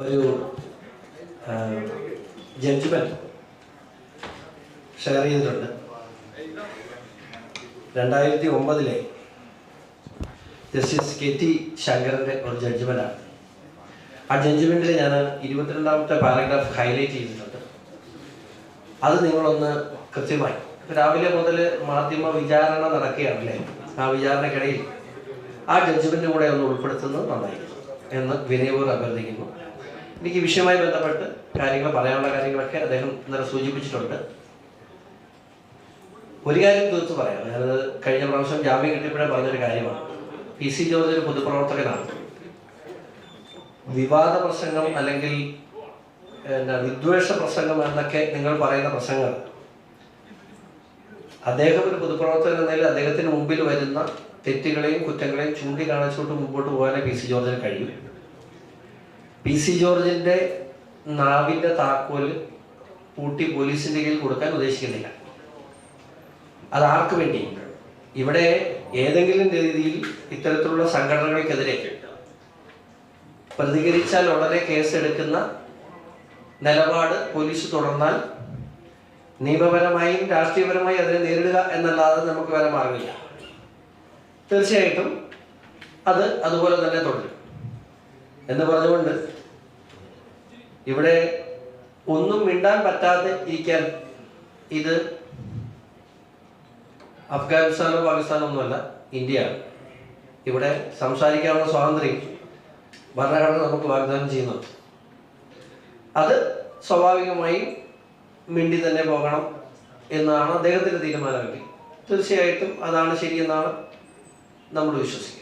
ഒരു judgement share ചെയ്തിട്ടുണ്ട്. രണ്ടായിരത്തി ഒമ്പതിലെ ജസ്റ്റിസ് കെ ടി ശങ്കറിന്റെ ഒരു ജഡ്ജ്മെന്റാണ് ആ ജഡ്ജ്മെന്റിൽ ഞാൻ ഇരുപത്തിരണ്ടാമത്തെ പാരഗ്രാഫ് ഹൈലൈറ്റ് ചെയ്തിട്ടുണ്ട്. അത് നിങ്ങളൊന്ന് കൃത്യമായി. രാവിലെ മുതൽ മാധ്യമ വിചാരണ നടക്കുകയാണല്ലേ? ആ വിചാരണക്കിടയിൽ ആ ജഡ്ജ്മെന്റ് കൂടെ ഒന്ന് ഉൾപ്പെടുത്തുന്നത് നന്നായിരിക്കും എന്ന് വിനയപൂർവം അഭ്യർത്ഥിക്കുന്നു. എനിക്ക് ഈ വിഷയവുമായി ബന്ധപ്പെട്ട് കാര്യങ്ങൾ പറയാനുള്ള കാര്യങ്ങളൊക്കെ അദ്ദേഹം ഇന്നലെ സൂചിപ്പിച്ചിട്ടുണ്ട്. ഒരു കാര്യം തീർത്ത് പറയാം. അതായത് കഴിഞ്ഞ പ്രാവശ്യം ജാമ്യം കിട്ടിയപ്പോഴേ പറഞ്ഞൊരു കാര്യമാണ്. പി സി ജോർജ് ഒരു പൊതുപ്രവർത്തകനാണ്. വിവാദ പ്രസംഗം അല്ലെങ്കിൽ എന്താ വിദ്വേഷ പ്രസംഗം എന്നൊക്കെ നിങ്ങൾ പറയുന്ന പ്രസംഗങ്ങൾ. അദ്ദേഹം ഒരു പൊതുപ്രവർത്തകൻ എന്ന നിലയിൽ അദ്ദേഹത്തിന് മുമ്പിൽ വരുന്ന തെറ്റുകളെയും കുറ്റങ്ങളെയും ചൂണ്ടിക്കാണിച്ചുകൊണ്ട് മുമ്പോട്ട് പോകാനേ പി സി ജോർജിന് കഴിയും. പി സി ജോർജിന്റെ നാവിന്റെ താക്കോൽ പൂട്ടി പോലീസിന്റെ കയ്യിൽ കൊടുക്കാൻ ഉദ്ദേശിക്കുന്നില്ല. അത് ആർക്ക് വേണ്ടി ഇവിടെ ഏതെങ്കിലും രീതിയിൽ ഇത്തരത്തിലുള്ള സംഘടനകൾക്കെതിരെ പ്രതികരിച്ചാൽ ഉടനെ കേസെടുക്കുന്ന നിലപാട് പോലീസ് തുടർന്നാൽ നിയമപരമായും രാഷ്ട്രീയപരമായും അതിനെ നേരിടുക എന്നല്ലാതെ നമുക്ക് വേറെ മാർഗമില്ല. തീർച്ചയായിട്ടും അത് അതുപോലെ തന്നെ തുടരും. എന്ന് പറഞ്ഞുകൊണ്ട് ഇവിടെ ഒന്നും മിണ്ടാൻ പറ്റാതെ ഇരിക്കാൻ ഇത് അഫ്ഗാനിസ്ഥാനോ പാകിസ്ഥാനോ ഒന്നുമല്ല ഇന്ത്യയാണ് ഇവിടെ സംസാരിക്കാനുള്ള സ്വാതന്ത്ര്യം ഭരണഘടന നമുക്ക് വാഗ്ദാനം ചെയ്യുന്നുണ്ട് അത് സ്വാഭാവികമായും മിണ്ടി തന്നെ പോകണം എന്നാണ് അദ്ദേഹത്തിന്റെ തീരുമാനമെങ്കിൽ. തീർച്ചയായിട്ടും അതാണ് ശരിയെന്നാണ് നമ്മൾ വിശ്വസിക്കുന്നത്.